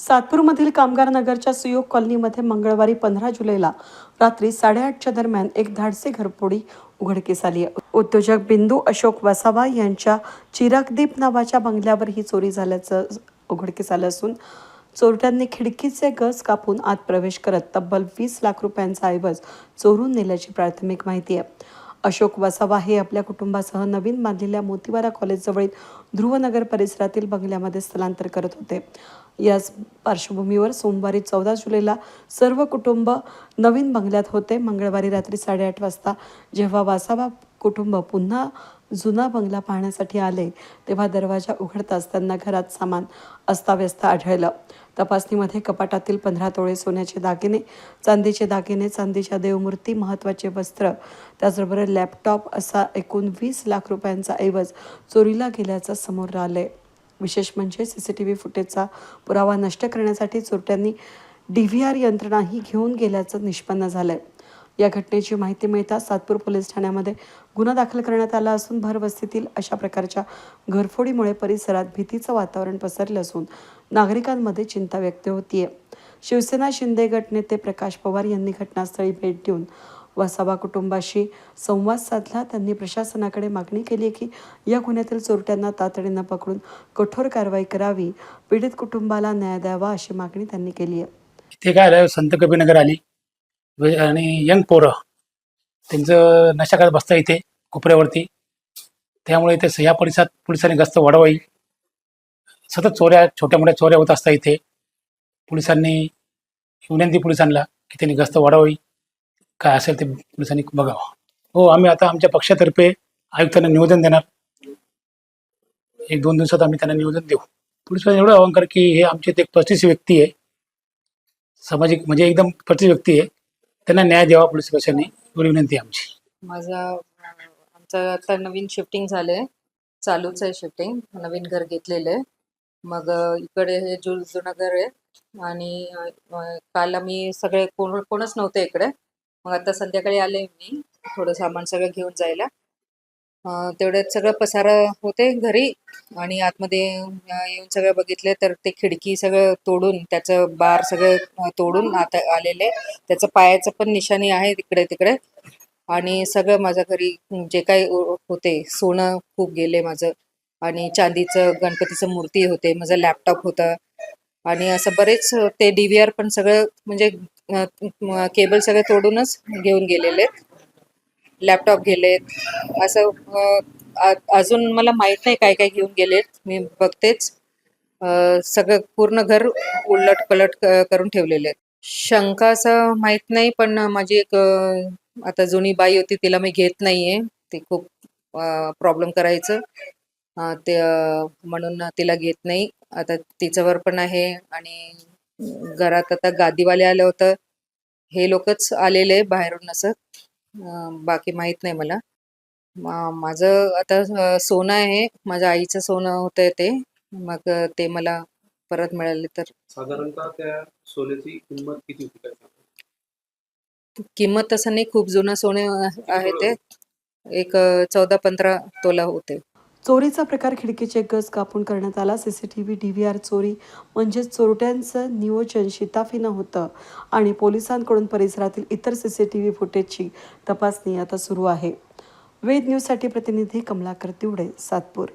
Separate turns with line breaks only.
सातपूरमधील कामगार नगरच्या सुयोग कॉलनीमध्ये मंगळवारी पंधरा जुलैला रात्री साडेआठच्या दरम्यान एक धाडसी घरपोडी उघडकीस आली आहे. उद्योजक बिंदू अशोक वसावा यांच्या चिरागदीप नावाच्या बंगल्यावर ही चोरी झाल्याचं उघडकीस आलं असून चोरट्यांनी खिडकीचे गज कापून आत प्रवेश करत तब्बल वीस लाख रुपयांचा ऐवज चोरून नेल्याची प्राथमिक माहिती आहे अशोक वसावा हे आपल्या कुटुंबासह नवीन बांधलेल्या मोतीवारा कॉलेजजवळील ध्रुवनगर परिसरातील बंगल्यामध्ये स्थलांतर करत होते. याच पार्श्वभूमीवर सोमवारी चौदा जुलैला सर्व कुटुंब नवीन बंगल्यात होते. मंगळवारी रात्री साडेआठ वाजता जेव्हा वासावा कुटुंब पुन्हा जुना बंगला पाहण्यासाठी आले तेव्हा दरवाजा उघडताच त्यांना घरात सामान अस्ताव्यस्त आढळलं. तपासणीमध्ये कपाटातील पंधरा तोळे सोन्याचे दागिने चांदीचे दागिने चांदीच्या देवमूर्ती महत्त्वाचे वस्त्र त्याचबरोबर लॅपटॉप असा एकूण वीस लाख रुपयांचा ऐवज चोरीला गेल्याचं समोर आले. विशेष म्हणजे सी सी टी व्ही फुटेजचा पुरावा नष्ट करण्यासाठी चोरट्यांनी डी व्ही आर यंत्रणाही घेऊन गेल्याचं निष्पन्न झालं आहे या घटनेची माहिती मिळताच सातपूर पोलीस ठाण्यामध्ये गुन्हा दाखल करण्यात आला असून भरवस्तीतील अशा प्रकारच्या घरफोडीमुळे परिसरात भीतीचं वातावरण पसरलं असून नागरिकांमध्ये चिंता व्यक्त होतीये. शिवसेना शिंदे गट नेते प्रकाश पवार यांनी घटनास्थळी भेट देऊन वसावा कुटुंबाशी संवाद साधला. त्यांनी प्रशासनाकडे मागणी केली आहे की या गुन्ह्यातील चोरट्यांना तातडीनं पकडून कठोर कारवाई करावी पीडित कुटुंबाला न्याय द्यावा अशी मागणी त्यांनी केली आहे
ते काय आलं? संत कबीरनगर आली. वे- आणि यंग पोरं त्यांचं नशा करत बसतं इथे कोपऱ्यावरती. त्यामुळे इथे ह्या परिसरात पोलिसांनी गस्त वाढवावी. सतत चोऱ्या छोट्या मोठ्या चोऱ्या होत असतात इथे. पोलिसांनी विनंती पोलिसांना की त्यांनी गस्त वाढवावी. काय असेल ते पोलिसांनी बघावं. हो आम्ही आता आमच्या पक्षातर्फे आयुक्तांना निवेदन देणार. एक दोन दिवसात आम्ही त्यांना निवेदन देऊ. पोलिसांनी एवढं आवाहन कर की हे आमचे ते प्रतिष्ठित व्यक्ती आहे. सामाजिक म्हणजे एकदम प्रतिष्ठित व्यक्ती आहे. त्यांना न्याय द्यावा पोलीस प्रशासनाने एवढी विनंती आहे आमची.
माझा आमचं आता नवीन शिफ्टिंग झालंय. चालूच आहे शिफ्टिंग नवीन घर घेतलेलं आहे. मग इकडे हे जु जुनं घर आहे. आणि अं, काल आम्ही सगळे कोण कोणच नव्हते इकडे. मग आता संध्याकाळी आले मी. थोडं सामान सगळं घेऊन जायला. तेवढ्यात सगळं पसारा होते घरी आणि आतमध्ये येऊन सगळं बघितलं तर ते खिडकी सगळं तोडून त्याचं बार सगळं तोडून आता आलेले त्याचं पायाचं पण निशाणी आहे तिकडे तिकडे. आणि सगळं माझ्या घरी जे काही हो, होते सोनं खूप गेले माझं. आणि चांदीचं गणपतीचं मूर्ती होते माझं लॅपटॉप होतं. आणि असं बरेच ते डी व्ही आर पण सगळं म्हणजे केबल सगळे तोडूनच घेऊन गेलेले लॅपटॉप गेलेत. असं अजून मला माहीत नाही काय काय घेऊन गेलेत. मी बघतेच. सगळं पूर्ण घर उलट पलट करून ठेवलेले आहेत. शंका असं माहीत नाही पण माझी एक आता जुनी बाई होती तिला मी घेत नाहीये. ती खूप प्रॉब्लेम करायचं. ते म्हणून तिला घेत नाही. आता तिच्यावर पण आहे आणि घरात आता गादीवाले आलं होतं. हे लोकच आलेले बाहेरून असं. बाकी माहीत नाही मला. मा- माझं आता सोनं आहे. माझ्या आईचं सोनं होतं ते. मग ते मला परत मिळाले तर.
साधारणतः त्या सोन्याची किंमत किती होती काय?
किंमत तसं नाही. खूप जुनं सोने आहे ते. एक चौदा पंधरा तोला होते.
चोरीचा प्रकार खिडकीचे गज कापून करण्यात आला. C C T V D V R चोरी म्हणजेच चोरट्यांचं नियोजन शिताफीनं होतं आणि पोलिसांकडून परिसरातील इतर सी सी टी व्ही फुटेजची तपासणी आता सुरू आहे. वेद न्यूजसाठी प्रतिनिधी कमलाकर तिवडे सातपूर.